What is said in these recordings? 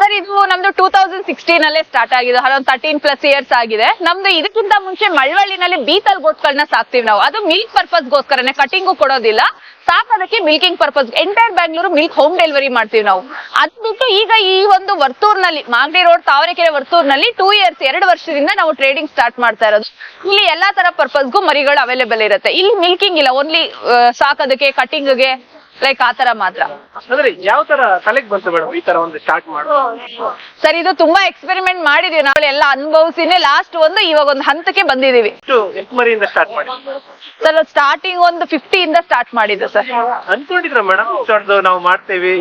Sir ಇದು ನಮ್ದು two thousand sixteen ಅಲ್ಲೇ ಸ್ಟಾರ್ಟ್ ಆಗಿದೆ. ಅರೌಂಡ್ ತರ್ಟೀನ್ ಪ್ಲಸ್ ಇಯರ್ಸ್ ಆಗಿದೆ. ನಮ್ದು ಇದಕ್ಕಿಂತ ಮುಂಚೆ ಮಳವಳ್ಳಿನಲ್ಲಿ ಬೀತಲ್ ಗೋಟ್ಗಳನ್ನ ಸಾಕ್ತಿವಿ ನಾವು. ಅದು ಮಿಲ್ಕ್ ಪರ್ಪಸ್ ಗೋಸ್ಕರನೇ ಕಟಿಂಗು ಕೊಡೋದಿಲ್ಲ. ಸಾಕೋದಕ್ಕೆ milking purpose entire Bangalore milk home delivery ಮಾಡ್ತೀವಿ ನಾವು. ಅದ್ ಬಿಟ್ಟು ಈಗ ಈ ಒಂದು ವರ್ತೂರ್ನಲ್ಲಿ, ಮಾಗಡಿ ರೋಡ್, ತಾವರೆಕೆರೆ ವರ್ತೂರ್ನಲ್ಲಿ ಟೂ ಇಯರ್ಸ್ ಎರಡು ವರ್ಷದಿಂದ ನಾವು ಟ್ರೇಡಿಂಗ್ ಸ್ಟಾರ್ಟ್ ಮಾಡ್ತಾ ಇರೋದು. ಇಲ್ಲಿ ಎಲ್ಲಾ ತರ ಪರ್ಪಸ್ಗೂ ಮರಿಗಳು ಅವೈಲೇಬಲ್ ಇರುತ್ತೆ. ಇಲ್ಲಿ ಮಿಲ್ಕಿಂಗ್ ಇಲ್ಲ. ಓನ್ಲಿ ಸಾಕೋದಕ್ಕೆ ಕಟಿಂಗ್ಗೆ ಲೈಕ್ ಆ ತರ ಮಾತ್ರ. ಅಂದ್ರೆ ಯಾವ ತರ ತಲೆಗೆ ಬಂತು ಮೇಡಮ್ ಈ ತರ ಒಂದು ಸ್ಟಾರ್ಟ್ ಮಾಡೋ? ಸರ್ ಇದು ತುಂಬಾ ಎಕ್ಸ್ಪೆರಿಮೆಂಟ್ ಮಾಡಿದೀವಿ ನಾವು ಎಲ್ಲ ಅನುಭವಿಸಿನೇ ಲಾಸ್ಟ್ ಒಂದು ಇವಾಗ ಒಂದು ಹಂತಕ್ಕೆ ಬಂದಿದೀವಿ. ಎಷ್ಟು ಸ್ಟಾರ್ಟ್ ಮಾಡಿ. ಸರ್ ಸ್ಟಾರ್ಟಿಂಗ್ ಒಂದು ಫಿಫ್ಟಿ ಇಂದ ಸ್ಟಾರ್ಟ್ ಮಾಡಿದ್ದು ಸರ್. ಅನ್ಕೊಂಡಿದ್ರ ಮೇಡಮ್? ಇಷ್ಟೊಂದು ನಾವು ಮಾಡ್ತೇವೆ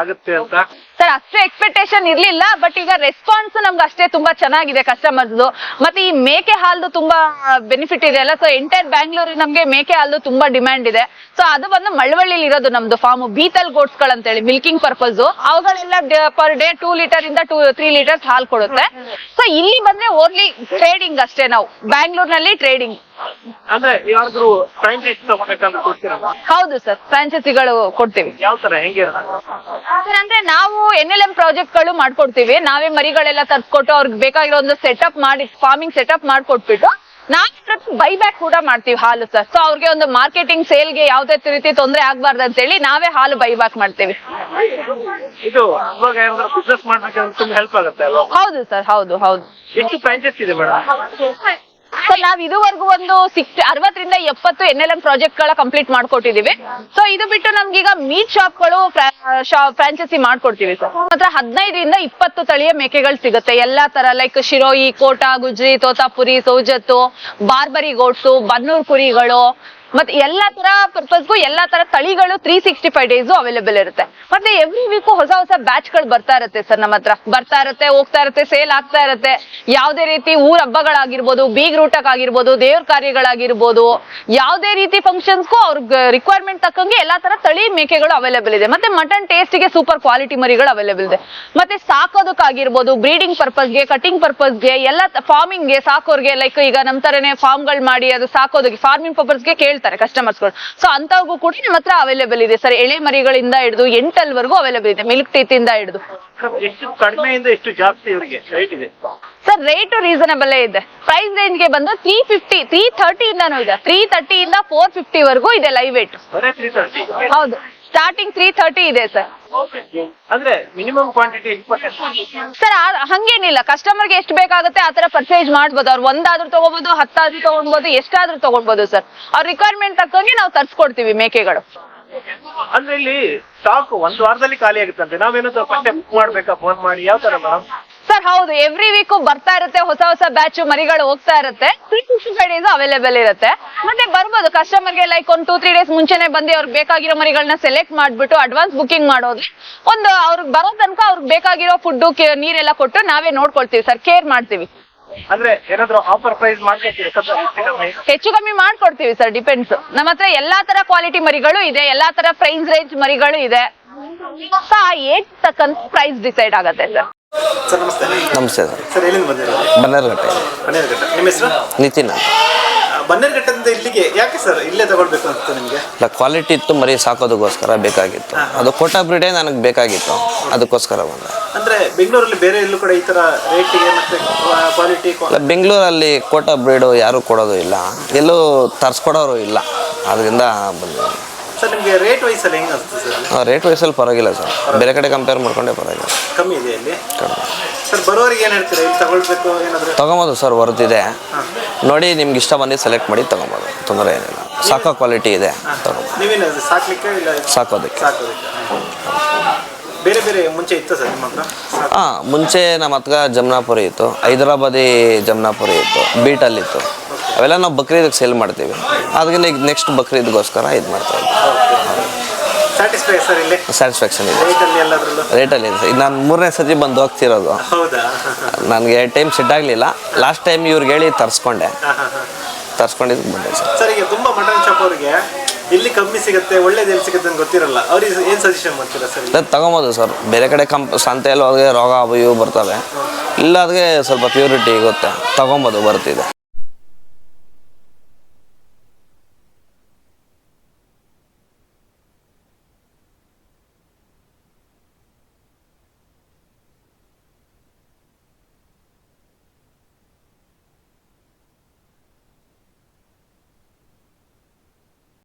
ಆಗುತ್ತೆ ಅಂತ. ಸರ್ ಅಷ್ಟೇ ಎಕ್ಸ್ಪೆಕ್ಟೇಷನ್ ಇರ್ಲಿಲ್ಲ ಬಟ್ ಈಗ ರೆಸ್ಪಾನ್ಸ್ ನಮ್ಗೆ ಅಷ್ಟೇ ತುಂಬಾ ಚೆನ್ನಾಗಿದೆ ಕಸ್ಟಮರ್ಸ್ ಮತ್ತೆ ಈ ಮೇಕೆ ಹಾಲ್ದು ತುಂಬಾ ಬೆನಿಫಿಟ್ ಇದೆ ಅಲ್ಲ? ಸೊ ಎಂಟೈರ್ ಬ್ಯಾಂಗ್ಳೂರ್ ನಮ್ಗೆ ಮೇಕೆ ಹಾಲ್ದು ತುಂಬಾ ಡಿಮ್ಯಾಂಡ್ ಇದೆ. ಸೊ ಅದು ಬಂದು ಮಳವಳ್ಳಿಲಿ ಇರೋದು ನಮ್ದು ಫಾರ್ಮ್ ಬೀತಲ್ ಗೋಟ್ಸ್ ಹೇಳಿ ಮಿಲ್ಕಿಂಗ್ ಪರ್ಪಸ್ ಅವುಗಳೆಲ್ಲ ಪರ್ ಡೇ ಟೂ ಲೀಟರ್ ಇಂದ ಟೂ ತ್ರೀ ಲೀಟರ್ಸ್ ಹಾಲ್ ಕೊಡುತ್ತೆ. ಸೊ ಇಲ್ಲಿ ಬಂದ್ರೆ ಓನ್ಲಿ ಟ್ರೇಡಿಂಗ್ ಅಷ್ಟೇ ನಾವು. ಬ್ಯಾಂಗ್ಳೂರ್ನಲ್ಲಿ ಟ್ರೇಡಿಂಗ್ ಅಂದ್ರೆ ಯಾರಾದ್ರೂ ಫ್ರಾಂಚೈಸ್ ತಗೋಬೇಕಂತ ಕೊಡ್ತೀರಾ ಹೌದು ಸರ್ ಫ್ರಾಂಚೈಸಿಗಳು ಕೊಡ್ತೀವಿ. ಯಾವ ತರ ಹೆಂಗೆ? ಸರ್ ಅಂದ್ರೆ ನಾವು ಎನ್ ಎಲ್ ಎಂ ಪ್ರಾಜೆಕ್ಟ್ಗಳು ಮಾಡ್ಕೊಡ್ತೀವಿ. ನಾವೇ ಮರಿಗಳೆಲ್ಲ ತರ್ಸ್ಕೊಟ್ಟು ಅವ್ರಿಗೆ ಬೇಕಾಗಿರೋ ಒಂದು ಸೆಟಪ್ ಮಾಡಿ ಫಾರ್ಮಿಂಗ್ ಸೆಟಪ್ ಮಾಡ್ಕೊಟ್ಬಿಟ್ಟು ನಾವು ಬೈ ಬ್ಯಾಕ್ ಕೂಡ ಮಾಡ್ತೀವಿ ಹಾಲು ಸರ್. ಸೊ ಅವ್ರಿಗೆ ಒಂದು ಮಾರ್ಕೆಟಿಂಗ್ ಸೇಲ್ಗೆ ಯಾವ್ದೇ ರೀತಿ ತೊಂದರೆ ಆಗ್ಬಾರ್ದು ಅಂತ ಹೇಳಿ ನಾವೇ ಹಾಲು ಬೈ ಬ್ಯಾಕ್ ಮಾಡ್ತೀವಿ. ಇದು ಇವಾಗ ಏನಾದ್ರು ಬಿಸ್ನೆಸ್ ಮಾಡ್ಬೇಕಂದ್ರೆ ತುಂಬಾ ಹೆಲ್ಪ್ ಆಗುತ್ತೆ ಹೌದು ಸರ್ ಹೌದು ಹೌದು. ಎಷ್ಟು ಇದೆ ಮೇಡಮ್? ಸರ್ ನಾವ್ ಇದುವರೆಗೂ ಒಂದು ಸಿಕ್ಸ್, ಅರವತ್ತರಿಂದ ಎಪ್ಪತ್ತು ಎನ್ ಎಲ್ ಎಂ ಪ್ರಾಜೆಕ್ಟ್ಗಳ ಕಂಪ್ಲೀಟ್ ಮಾಡ್ಕೊಟ್ಟಿದೀವಿ. ಸೊ ಇದು ಬಿಟ್ಟು ನಮ್ಗೀಗ ಮೀಟ್ ಶಾಪ್ಗಳು ಫ್ರಾಂಚೈಸಿ ಮಾಡ್ಕೊಡ್ತೀವಿ ಸರ್ ಮಾತ್ರ ಹದಿನೈದರಿಂದ ಇಪ್ಪತ್ತು ತಳಿಯ ಮೇಕೆಗಳು ಸಿಗುತ್ತೆ. ಎಲ್ಲಾ ತರ ಲೈಕ್ ಶಿರೋಯಿ, ಕೋಟಾ, ಗುಜ್ರಿ, ತೋತಾಪುರಿ, ಸೌಜತ್ತು, ಬಾರ್ಬರಿ ಗೋಟ್ಸು ಬನ್ನೂರ್ ಕುರಿಗಳು ಮತ್ತೆ ಎಲ್ಲಾ ತರ ಪರ್ಪಸ್ಗೂ ಎಲ್ಲಾ ತರ ತಳಿಗಳು three sixty five days available ಇರುತ್ತೆ. ಮತ್ತೆ ಎವ್ರಿ ವೀಕು ಹೊಸ ಹೊಸ ಬ್ಯಾಚ್ಗಳು ಬರ್ತಾ ಇರುತ್ತೆ ಸರ್ ನಮ್ಮ ಹತ್ರ. ಬರ್ತಾ ಇರುತ್ತೆ, ಹೋಗ್ತಾ ಇರುತ್ತೆ ಸೇಲ್ ಆಗ್ತಾ ಇರುತ್ತೆ. ಯಾವ್ದೇ ರೀತಿ ಊರ್ ಹಬ್ಬಗಳಾಗಿರ್ಬೋದು ಬೀಗ್ ರೂಟಕ್ ಆಗಿರ್ಬೋದು ದೇವ್ರ ಕಾರ್ಯಗಳಾಗಿರ್ಬೋದು, ಯಾವುದೇ ರೀತಿ ಫಂಕ್ಷನ್ಸ್ಗೂ ಅವ್ರಿಗೆ ರಿಕ್ವೈರ್ಮೆಂಟ್ ತಕ್ಕಂಗೆ ಎಲ್ಲಾ ತರ ತಳಿ ಮೇಕೆಗಳು ಅವೈಲೇಬಲ್ ಇದೆ. ಮತ್ತೆ ಮಟನ್ ಟೇಸ್ಟ್ಗೆ ಸೂಪರ್ ಕ್ವಾಲಿಟಿ ಮರಿಗಳು ಅವೈಲೇಬಲ್ ಇದೆ. ಮತ್ತೆ ಸಾಕೋದಕ್ಕಾಗಿರ್ಬೋದು ಬ್ರೀಡಿಂಗ್ ಪರ್ಪಸ್ಗೆ ಕಟಿಂಗ್ ಪರ್ಪಸ್ಗೆ ಎಲ್ಲ ಫಾರ್ಮಿಂಗ್ಗೆ ಸಾಕೋರ್ಗೆ ಲೈಕ್ ಈಗ ನಮ್ ತರನೇ ಫಾರ್ಮ್ಗಳು ಮಾಡಿ ಅದು ಸಾಕೋದಕ್ಕೆ ಫಾರ್ಮಿಂಗ್ ಪರ್ಪಸ್ಗೆ ಕೇಳ್ತಾರೆ ಕಸ್ಟಮರ್ಸ್ಗಳು ಸೊ ಅಂತವ್ರಿಗೂ ಕೂಡ ನಿಮ್ಮ ಹತ್ರ ಅವೈಲೇಬಲ್ ಇದೆ. ಸರ್ ಎಳೆ ಮರಿಗಳಿಂದ ಹಿಡಿದು ಎಂಟಲ್ವರೆಗೂ ಅವೈಲೇಬಲ್ ಇದೆ. ಮಿಲ್ಕ್ ಟೀತ್ ಇಂದ ಹಿಡಿದು. ಎಷ್ಟು ಕಡಿಮೆಯಿಂದ ಎಷ್ಟು ಜಾಸ್ತಿ ಇವರಿಗೆ ರೇಟ್ ಇದೆ? ಸರ್ ರೇಟ್ ರೀಸನಬಲ್ ಇದೆ. ಪ್ರೈಸ್ ರೇಂಜ್ಗೆ ಬಂದು ತ್ರೀ ಫಿಫ್ಟಿ ತ್ರೀ ಥರ್ಟಿ ಇಂದಾನು ಇದೆ. ತ್ರೀ ತರ್ಟಿ ಇಂದ ಫೋರ್ ಫಿಫ್ಟಿ ವರೆಗೂ ಇದೆ ಲೈವ್ ವೇಟ್ ಹೌದು. ಸ್ಟಾರ್ಟಿಂಗ್ ತ್ರೀ ಥರ್ಟಿ ಇದೆ ಸರ್ ಅಂದ್ರೆ ಮಿನಿಮಮ್ ಕ್ವಾಂಟಿಟಿ ಸರ್ ಹಂಗೇನಿಲ್ಲ. ಕಸ್ಟಮರ್ಗೆ ಎಷ್ಟು ಬೇಕಾಗುತ್ತೆ ಆ ತರ ಪರ್ಚೇಸ್ ಮಾಡ್ಬೋದು. ಅವ್ರು ಒಂದಾದ್ರೂ ತಗೋಬಹುದು ಹತ್ತಾದ್ರೂ ತಗೊಳ್ಬಹುದು ಎಷ್ಟಾದ್ರೂ ತಗೊಳ್ಬಹುದು ಸರ್ ಅವ್ರ ರಿಕ್ವೈರ್ಮೆಂಟ್ ತಕ್ಕಂಗೆ ನಾವು ತರ್ಸ್ಕೊಡ್ತೀವಿ ಮೇಕೆಗಳು. ಅಂದ್ರೆ ಇಲ್ಲಿ ಸ್ಟಾಕ್ ಒಂದ್ ವಾರದಲ್ಲಿ ಖಾಲಿ ಆಗುತ್ತಂತೆ. ನಾವೇನಾದ್ರು ಬುಕ್ ಮಾಡ್ಬೇಕಾ? ಫೋನ್ ಮಾಡಿ. ಯಾವ ತರ ಮೇಡಮ್ ಸರ್ ಹೌದು ಎವ್ರಿ ವೀಕ್ ಬರ್ತಾ ಇರುತ್ತೆ ಹೊಸ ಹೊಸ ಬ್ಯಾಚ್ ಮರಿಗಳು ಹೋಗ್ತಾ ಇರುತ್ತೆ. ಫೈವ್ ಡೇಸ್ ಅವೈಲೇಬಲ್ ಇರುತ್ತೆ. ಮತ್ತೆ ಬರ್ಬೋದು ಕಸ್ಟಮರ್ಗೆ ಲೈಕ್ ಒಂದು ಟೂ ತ್ರೀ ಡೇಸ್ ಮುಂಚೆನೆ ಬಂದು ಅವ್ರಿಗೆ ಬೇಕಾಗಿರೋ ಮರಿಗಳನ್ನ ಸೆಲೆಕ್ಟ್ ಮಾಡ್ಬಿಟ್ಟು ಅಡ್ವಾನ್ಸ್ ಬುಕಿಂಗ್ ಮಾಡೋದ್ರೆ ಒಂದು ಅವ್ರಿಗೆ ಬರೋ ತನಕ ಅವ್ರಿಗೆ ಬೇಕಾಗಿರೋ ಫುಡ್ ನೀರೆಲ್ಲ ಕೊಟ್ಟು ನಾವೇ ನೋಡ್ಕೊಳ್ತೀವಿ ಸರ್ ಕೇರ್ ಮಾಡ್ತೀವಿ. ಅಂದ್ರೆ ಏನಾದ್ರು ಆಫರ್ ಪ್ರೈಸ್ ಹೆಚ್ಚು ಕಮ್ಮಿ? ಮಾಡ್ಕೊಡ್ತೀವಿ ಸರ್ ಡಿಪೆಂಡ್ಸ್ ನಮ್ಮ ಹತ್ರ ಎಲ್ಲಾ ತರ ಕ್ವಾಲಿಟಿ ಮರಿಗಳು ಇದೆ ಎಲ್ಲಾ ತರ ಪ್ರೈಸ್ ರೇಂಜ್ ಮರಿಗಳು ಇದೆ. ಆ ಏಟ್ ತಕ್ಕಂತ ಪ್ರೈಸ್ ಡಿಸೈಡ್ ಆಗತ್ತೆ ಸರ್. ಸರ್ ನಮಸ್ತೆ. ನಮಸ್ತೆ ಸರ್. ಸರ್ ಎಲ್ಲಿಂದ ಬಂದಿರೋದು? ಬನ್ನೇರುಘಟ್ಟೆ. ಬನ್ನೇರುಘಟ್ಟ. ನಿಮ್ಮ ಹೆಸರು? ನಿತಿನ್ ಅಂತ. ಬನ್ನೇರುಘಟ್ಟದಿಂದ ಇಲ್ಲಿಗೆ ಯಾಕೆ ಸರ್ ಇಲ್ಲೇ ತಗೊಳ್ಬೇಕು ಅಂತ ನಿಮಗೆ? ಇಲ್ಲ ಕ್ವಾಲಿಟಿ ಇತ್ತು ಮರಿ ಸಾಕೋದಕ್ಕೋಸ್ಕರ ಬೇಕಾಗಿತ್ತು. ಅದು ಕೋಟಾ ಬ್ರೀಡೇ ನನಗೆ ಬೇಕಾಗಿತ್ತು. ಅದಕ್ಕೋಸ್ಕರ ಬಂದೆ. ಅಂದ್ರೆ ಬೆಂಗಳೂರಲ್ಲಿ ಬೇರೆ ಎಲ್ಲೂ ಕೂಡ ಈ ತರ ರೇಟಿಗೆ ಮತ್ತೆ ಕ್ವಾಲಿಟಿ ಇಲ್ಲ ಬೆಂಗಳೂರಲ್ಲಿ ಕೋಟಾ ಬ್ರೀಡು ಯಾರೂ ಕೊಡೋದು ಇಲ್ಲ. ಎಲ್ಲೂ ತರಿಸ್ಕೊಡೋರು ಇಲ್ಲ. ಅದರಿಂದ ಬಂದೆ. ಸರ್ ನಿಮಗೆ ರೇಟ್ ವೈಸ್ ಅಲ್ಲಿ ಹೆಂಗ್ ಅನ್ಸುತ್ತೆ ಸರ್? ರೇಟ್ ವಯಸ್ಸಲ್ಲಿ ಪರವಾಗಿಲ್ಲ ಸರ್. ಬೇರೆ ಕಡೆ ಕಂಪೇರ್ ಮಾಡ್ಕೊಂಡೆ ಪರವಾಗಿಲ್ಲ. ಕಮ್ಮಿ ಇದೆ ಇಲ್ಲಿ? ಕಡಿಮೆ. ಸರ್ ಬರೋರಿಗೆ ಏನು ಹೇಳ್ತೀರಾ? ಇಲ್ಲಿ ತಗೊಳ್ಬೇಕು ಏನಾದ್ರು? ತೊಗೊಬೋದು ಸರ್ ನೋಡಿ ನಿಮ್ಗೆ ಇಷ್ಟ ಬಂದು ಸೆಲೆಕ್ಟ್ ಮಾಡಿ ತೊಗೊಬೋದು. ತೊಂದರೆ ಏನಿಲ್ಲ. ಸಾಕೋ ಕ್ವಾಲಿಟಿ ಇದೆ. ತೊಗೊಬೋದು. ನೀವೇನು ಸಾಕ್ಲಿಕ್ಕೆ ಇಲ್ಲ ಸಾಕೋದಕ್ಕೆ. ಸಾಕೋದಕ್ಕೆ. ಬೇರೆ ಬೇರೆ ಮುಂಚೆ ಇತ್ತು ಸರ್ ನಿಮ್ಮ ಹತ್ರ? ಹಾಂ ಮುಂಚೆ ನಮ್ಮ ಹತ್ರ ಜಮ್ನಾಪುರಿ ಇತ್ತು. ಹೈದರಾಬಾದಿ ಜಮ್ನಾಪುರಿ ಇತ್ತು. ಬೀಟಲ್ಲಿತ್ತು ಅವೆಲ್ಲ ನಾವು ಬಕ್ರೀದ್ ಸೇಲ್ ಮಾಡ್ತೀವಿ. ಅದಕ್ಕೆ ಈಗ ನೆಕ್ಸ್ಟ್ ಬಕ್ರೀದ್ಗೋಸ್ಕರ ಇದು ಮಾಡ್ತಾ ಇದ್ದೀವಿ ಸ್ಯಾಟಿಸ್ಫ್ಯಾಕ್ಷನ್ ಇದೆ. ರೇಟಲ್ಲಿ ಇದೆ. ಈಗ ನಾನು ಮೂರನೇ ಸತಿ ಬಂದು ಹೋಗ್ತಿರೋದು. ನನಗೆ ಎರಡು ಟೈಮ್ ಸೆಟ್ ಆಗಲಿಲ್ಲ. ಲಾಸ್ಟ್ ಟೈಮ್ ಇವ್ರಿಗೆ ಹೇಳಿ ತರಿಸ್ಕೊಂಡೆ. ತರಿಸ್ಕೊಂಡಿದ್ದು ಬಂದೆ ಸರ್. ಸರ್ ಈಗ ತುಂಬಾ ಮಟನ್ ಶಾಪ್ ಅವರಿಗೆ ಇಲ್ಲಿ ಕಮ್ಮಿ ಸಿಗುತ್ತೆ ಒಳ್ಳೇದು ಎಲ್ಲಿ ಸಿಗುತ್ತೆ ಅಂತ ಗೊತ್ತಿರಲ್ಲ. ಅವ್ರಿಗೆ ಏನು ಸಜೆಷನ್ ಮಾಡ್ತೀರಾ ಸರ್ ತಗೊಬೋದು ಸರ್. ಬೇರೆ ಕಡೆ ಕಂಪ್ ಸಂತೆಯಲ್ಲಿ ಹೋದ್ರೆ ರೋಗ ಅವು ಇವು ಬರ್ತವೆ. ಇಲ್ಲ ಅದಕ್ಕೆ ಸ್ವಲ್ಪ ಪ್ಯೂರಿಟಿ ಗೊತ್ತೆ. ತಗೊಬೋದು ಬರ್ತಿದೆ